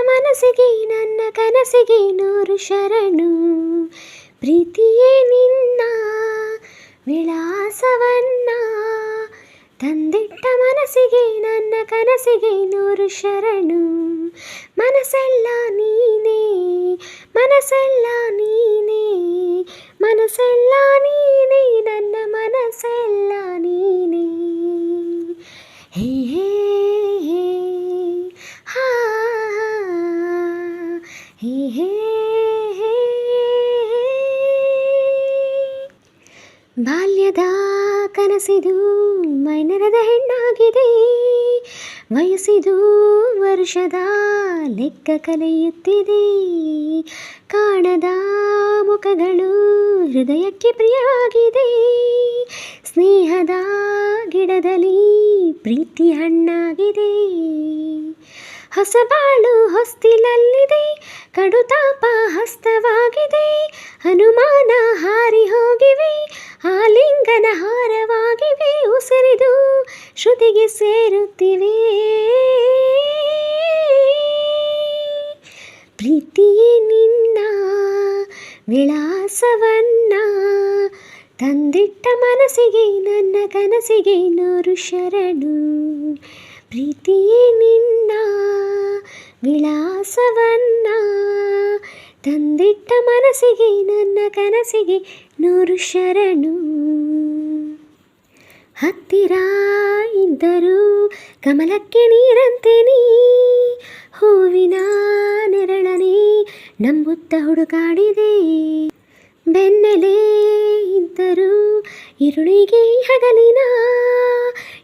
ಮನಸ್ಸಿಗೆ ನನ್ನ ನೂರು ಶರಣು. ಪ್ರೀತಿಯೇ ನಿನ್ನ ವಿಳಾಸವನ್ನ. ತಂದಿಟ್ಟ ಮನಸ್ಸಿಗೆ ನನ್ನ ಕನಸಿಗೆ ನೂರು ಶರಣು. ಮನಸ್ಸೆಲ್ಲ ನೀನೇ ಮನಸ್ಸೆಲ್ಲ ನೀನೇ ಮನಸ್ಸೆಲ್ಲ ನೀನೇ, ನನ್ನ ಮನಸ್ಸೆಲ್ಲ ನೀನೇ. ಹೇ ಹಾ ಹೇ ಹೇ ಹೇ ಬಾಲ್ಯದ ಕನಸಿದು ಮೈನರದ ಹೆಣ್ಣಾಗಿದೆ. ವಯಸ್ಸಿದು ವರ್ಷದ ಲೆಕ್ಕ ಕಲಿಯುತ್ತಿದೆ. ಕಾಣದ ಮುಖಗಳು ಹೃದಯಕ್ಕೆ ಪ್ರಿಯವಾಗಿದೆ. ಸ್ನೇಹದ ಗಿಡದಲ್ಲಿ ಪ್ರೀತಿ ಹಣ್ಣಾಗಿದೆ. ಹೊಸಬಾಳು ಹೊಸ್ತಿಲಲ್ಲಿದೆ. ಕಡುತಾಪ ಹಸ್ತವಾಗಿದೆ. ಹನುಮಾನ ಹಾರಿ ಹೋಗಿವೆ. ಆಲಿಂಗನ ಹಾರವಾಗಿವೆ. ಉಸಿರಿದು ಶ್ರುತಿಗೆ ಸೇರುತ್ತಿವೆ. ಪ್ರೀತಿಯೇ ನಿನ್ನ ವಿಳಾಸವನ್ನ ತಂದಿಟ್ಟ ಮನಸ್ಸಿಗೆ ನನ್ನ ಕನಸಿಗೆ ನೂರು ಶರಣು. ಪ್ರೀತಿಯೇ ನಿನ್ನ ವಿಳಾಸವನ್ನ ತಂದಿಟ್ಟ ಮನಸ್ಸಿಗೆ, ನನ್ನ ಕನಸಿಗೆ ನೂರು ಶರಣು. ಹತ್ತಿರ ಇದ್ದರೂ ಕಮಲಕ್ಕೆ ನೀರಂತೆ ನೀ, ಹೂವಿನ ನೆರಳನೆ ನಂಬುತ್ತ ಹುಡುಕಾಡಿದೆ. ಬೆನ್ನೆಲೆ ಇದ್ದರೂ ಇರುಳಿಗೆ ಹಗಲಿನ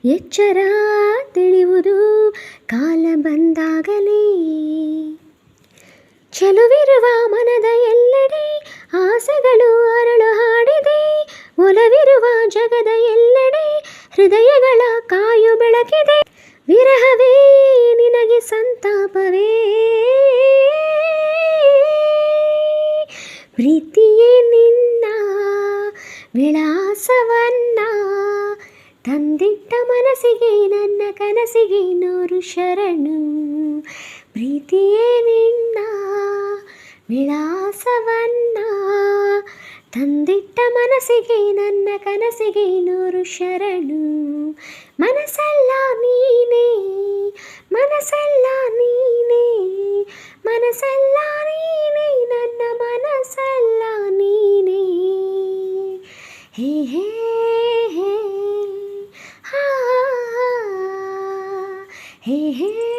ಎಚ್ಚರ ತಿಳಿಯುವುದು ಕಾಲ ಬಂದಾಗಲೇ ಚೆಲುವಿರುವ ಮನದ ಎಲ್ಲೆಡೆ ಆಸೆಗಳು ಅರಳು ಹಾಡಿದೆ. ಒಲವಿರುವ ಜಗದ ಎಲ್ಲೆಡೆ ಹೃದಯಗಳ ಕಾಯು ಬೆಳಕಿದೆ. ವಿರಹವೇ ನಿನಗೆ ಸಂತಾಪವೇ. ಪ್ರೀತಿಯೇ ನಿನ್ನ ವಿಳಾಸವನ್ನ ತಂದಿಟ್ಟ ಮನಸ್ಸಿಗೆ ನನ್ನ ಕನಸಿಗೆ ನೂರು ಶರಣು ಪ್ರೀತಿಯೇ ನಿನ್ನ ವಿಳಾಸವನ್ನ ತಂದಿಟ್ಟ ಮನಸ್ಸಿಗೆ ನನ್ನ ಕನಸಿಗೆ ನೂರು ಶರಣು ಮನಸ್ಸೆಲ್ಲ ನೀನೇ ಮನಸ್ಸೆಲ್ಲ ನೀನೇ ಮನಸ್ಸೆಲ್ಲ ನೀನೇ ನನ್ನ ಮನಸ್ಸೆಲ್ಲ ನೀನೇ ಹೇ ಹೇ ಹೇ ಹಾ ಹೇ ಹೇ